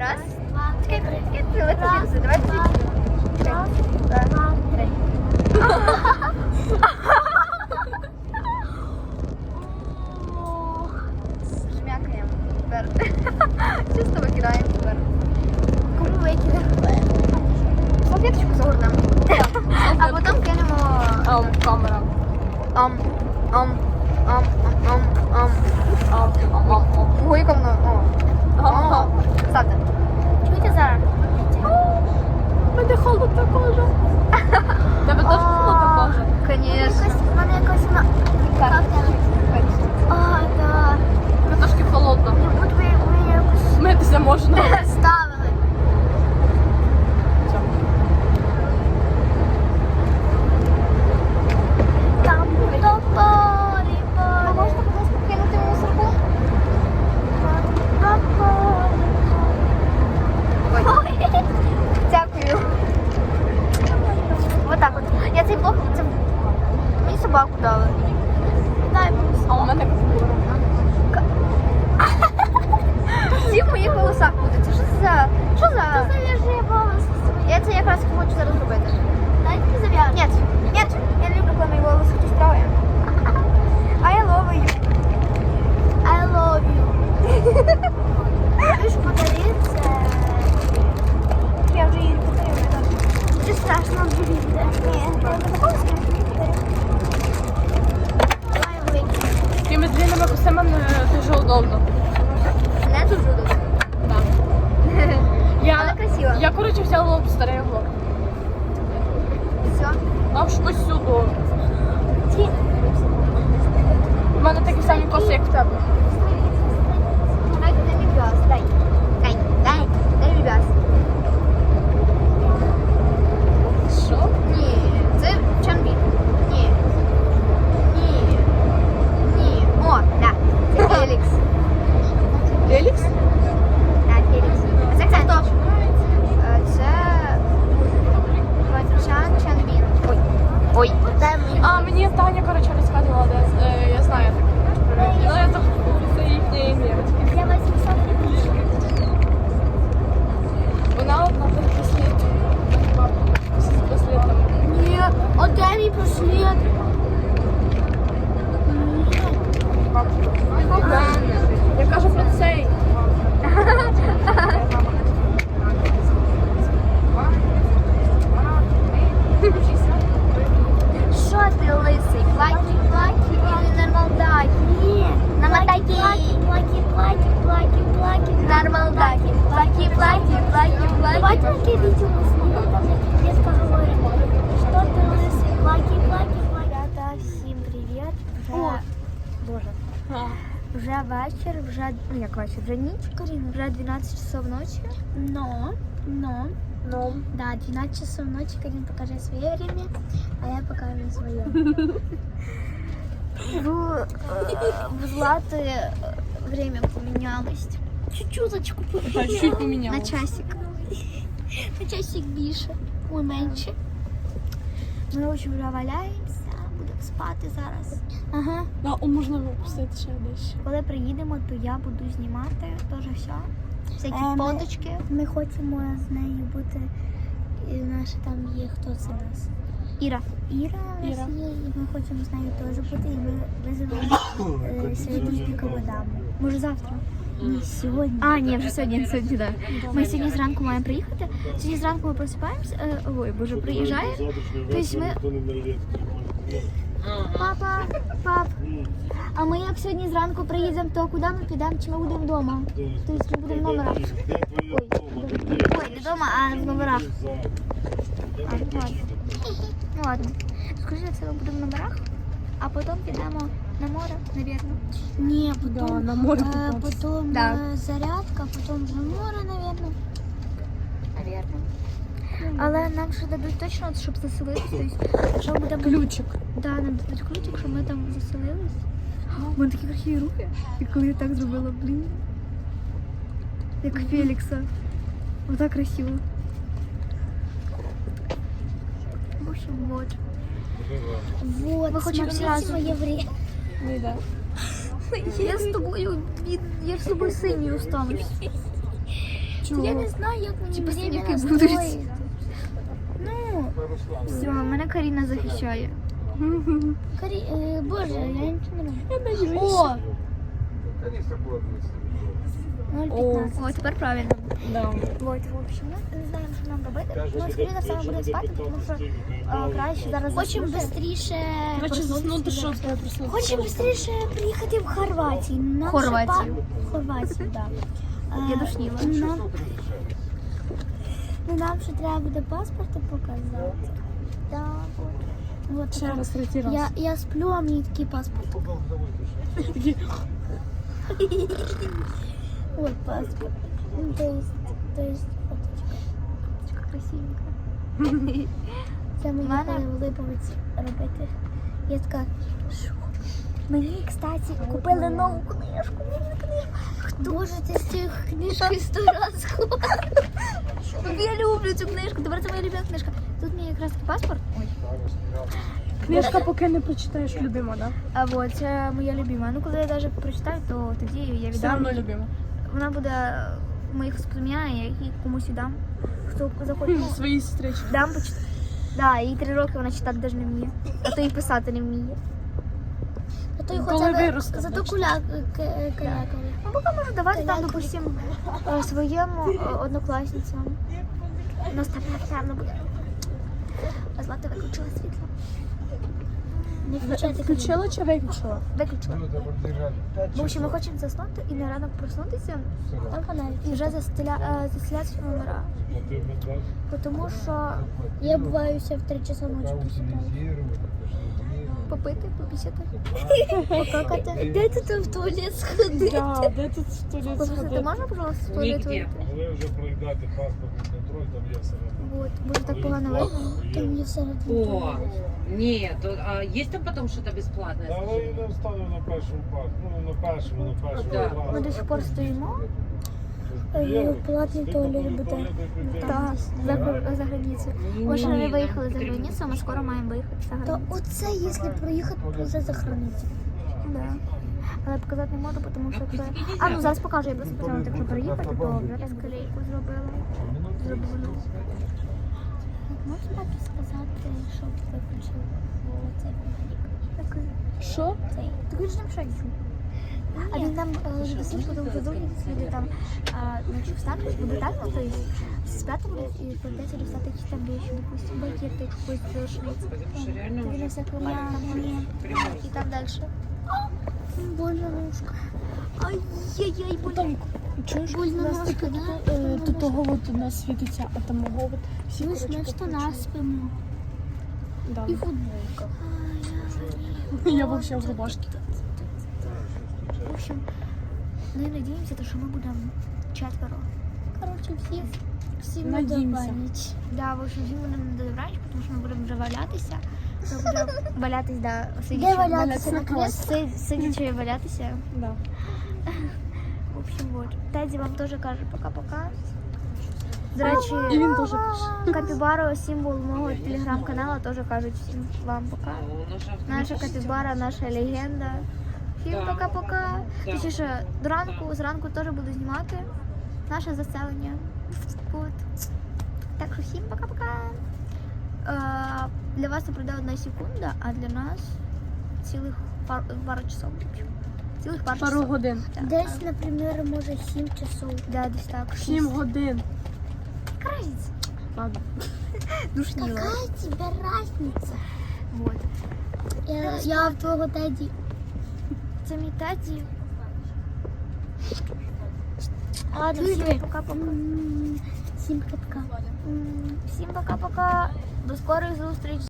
Раз. Два, Чекай, три. чекай, ти летиш. Давай Два, ти. два, три. Жмякаємо. Тепер. Чисто викидаємо тепер. Кому викидаємо? Салфеточку загорнемо. А потім кинемо. Ам, камера. Ам, ам, ам, ам, ам, ам. Ам, ам, ам. Гуйка воно. О. О. Ставте. Чуєте зараз? Мене холодно кожа. Тебе теж холодно кожа? Конечно. Якось, в мене якось вона... Як там? А, да. Мене трошки холодно. Як будто ви ви якось Митися можна. ставили. Там до парі, А можна, будь ласка, кинути в мусорку? Ой. Дякую. Вот так от. Я цей блок, це мені собаку дали. Дай мені А у мене Всі мої голоса будуть. Це що за. Що за. зав'яжи волоси свої. Я це якраз хочу зараз робити. Дайте зав'яжу. Нет, нет, я не люблю, коли мої волоси хтось трогає. I love you. I love you. Ти ж подари це. Я вже її подарила. Дуже страшно буде. Ні, я не такого Давай вийти. такими длинними косами не дуже удобно. Не дуже добре. Так. Але Я, красиво. Я коротше взяла лоб. Все. Аж ось сюди. У мене такі самі коси, як в тебе. Дай, дай мені бяс, дай. Дай, дай, дай мені бяс. Що? Ні, це чанбі. Ні. Ні. Ні. О, да. Це Фелікс. Елікс? Да, Фелікс. А це хто? Е, Це Чан Чанбін. Ой. Ой. Дай мені. Таня, коротше, Давайте плакі. таке відео знімемо, там як дітка говорить. Що ти лисий? Плаки, плаки, плаки. Ребята, всім привіт. О. Вже, Боже. Вже вечір, вже, ну як вечір, вже ніч, Каріна, вже 12 часов ночі. Но, но, Ну. да, 12 часов ночи Карин покажет свое время, а я покажу свое. В, э, в Златы э, время поменялось. Чуть-чуточку Так, чуть поміняла. на часик. На часик більше, ой, менше. Ми общем, вже валяємося, будемо спати зараз. Ага. Да, о, можна випустити ще дещо. Коли приїдемо, то я буду знімати теж все. Всякі Е, ми- фоточки. Ми хочемо з нею бути. І наша там є хто це нас? Іра. Іра Іра. є, і ми хочемо з нею теж бути, і ми визовемо е, сьогодні пікову даму. Може завтра? Ні, сьогодні. А, ні, вже сьогодні, сьогодні, так. Ми сьогодні зранку маємо приїхати. Сьогодні зранку ми просипаємося, е, ой, боже, приїжджаємо. Тобто ми... Папа, пап, а ми як сьогодні зранку приїдемо, то куди ми підемо, чи ми будемо вдома? Тобто ми будемо в номерах. Ой, не вдома, а в номерах. А, ладно. Ну ладно. Скажи, це ми будемо в номерах, а потім підемо на море, навірно. Ні, Да, на море Е, купатися. потім Да. е, зарядка, потім вже море, навірно. Навірно. Але нам ще дадуть точно, от, щоб заселитися. Тобто, що ми там Ключик. Да, нам дадуть ключик, що ми там заселились. У мене такі красиві руки. І коли я так зробила, блін. Як Фелікса. Отак красиво. В общем, вот. Вот, Ми хочемо зразу. моє время. Не йде. Я з тобою, від- я з тобою синьою останусь. Я не знаю, як мені Типа синяки настроїти. Ну, Все, мене Каріна захищає. Карі... е, Боже, я нічого не роблю. О, Конечно, было 0,15. О, тепер правильно. Да. Вот, в общем, ми не знаємо, що нам робити. Ну, скоріше за все, ми будемо спати, тому що е, краще зараз Хочемо швидше Короче, заснути, що треба проснутися. Хочемо швидше приїхати в Хорватію. Нам ще Хорватію. па- Хорватію, так. Я душніла. Нам... Ну, нам ще треба буде паспорти показати. Да, от. Вот Ще така. раз, третій раз. Я, я сплю, а мені такий паспорт. Вот паспорт. Ну, то есть, то есть, фоточка. Красивенько. Це ми Мене- їхали в Липовець робити. Я така, що? Мені, кстати, купили нову книжку. нову книжку. Хто ж ти з цієї книжки сто раз? Я люблю цю книжку. Тепер це моя любима книжка. Тут мій якраз паспорт. Ой. Книжка поки не прочитаєш, любима, да? А от це моя любима. Ну коли я навіть прочитаю, то тоді я Все віддам. одно любима. Вона буде в моїх воспоминаннях, я її комусь віддам. Хто захоче. ну, Свої зустрічі. Дам почитати. Да, їй три роки вона читати навіть не вміє. А то і писати не вміє. А то й Коли хоча б зато бачите. куляк к- калякали. Ну, поки можу давати там, допустим, е, своєму е, однокласницям. У нас там напевно буде. А Злата виключила світло. Не включайте Включила чи виключила? Виключила. В общем, ми хочемо заснути і на ранок проснутися і вже застеля... е, номера. Тому що Я буваюся в 3 часа ночі просипаю. Попити, попісяти. Покакати. Де ти там в туалет сходити? Да, де тут в туалет Послухайте, сходити? можна, пожалуйста, в туалет вийти? Коли вже пройдете паспортний контроль, там є все. Вот, може так погано видно. Там є всередині О, туалет. нет, а есть там потом что-то бесплатное? Та але не встану на першому парку. Ну, на першому, на першому Да. Ми до сих пор стоїмо. Е, Платний туалет буде. Так, за, за границю. Ми ще не виїхали за границю, ми скоро маємо виїхати за То границю. оце, якщо проїхати, то вже за границю. Да. Але показати не можу, тому що це. А ну зараз покажу, я просто почала так, що переїхати, то вже скалейку зробила. Зробила. Можна так і сказати, що виключив цей фонарик? Що? Ж там ще йшов. А він там е, висить, тому що другий люди там а, ночі встануть, буде так, ну, то есть спят будуть і прийдеться достати якісь там вещи, допустим, пакети, якусь дошниць. Потому что реально Тобі на уже всяк варіант. І там далі. Боже, ножка. Ай-яй-яй, больно. Там, чуєш, у нас ножка, таке, да? е, тут того от у нас світиться, а там мого от всі, Ми коротше, ж на штанах покручені. спимо. Да. І футболка. Я вообще в рубашке. Общем, ми надіємося, то, що ми будемо четверо. Коротше, всі, всі на Надіємося. добраніч. Да, в общем, всі будемо до добраніч, тому що ми будемо вже валятися. Ми будемо валятись, да, сидячи. валятися на креслі? Си- Сидячи валятися. Да. В общем, вот. Теді вам теж каже пока-пока. До речі, І він теж каже. Капібаро, символ мого телеграм-каналу, теж кажуть всім вам пока. Наша капібара, наша легенда. Всім Да. пока-пока. Да. Точніше, до ранку, зранку теж буду знімати наше заселення. От. Так що всім пока-пока. Е, для вас це пройде одна секунда, а для нас цілих пар, пару часов. Цілих пару, Пару часов. годин. Так. Десь, наприклад, може 7 часов. Да, десь так. Сім годин. Разница. Ладно. Душнило. Какая тебе разница? Вот. Я, я в твого Теді. Це мій Теді. Ладно, Всім всім пока-пока. М, Всім пока. М, Всім пока-пока. До скорих зустріч.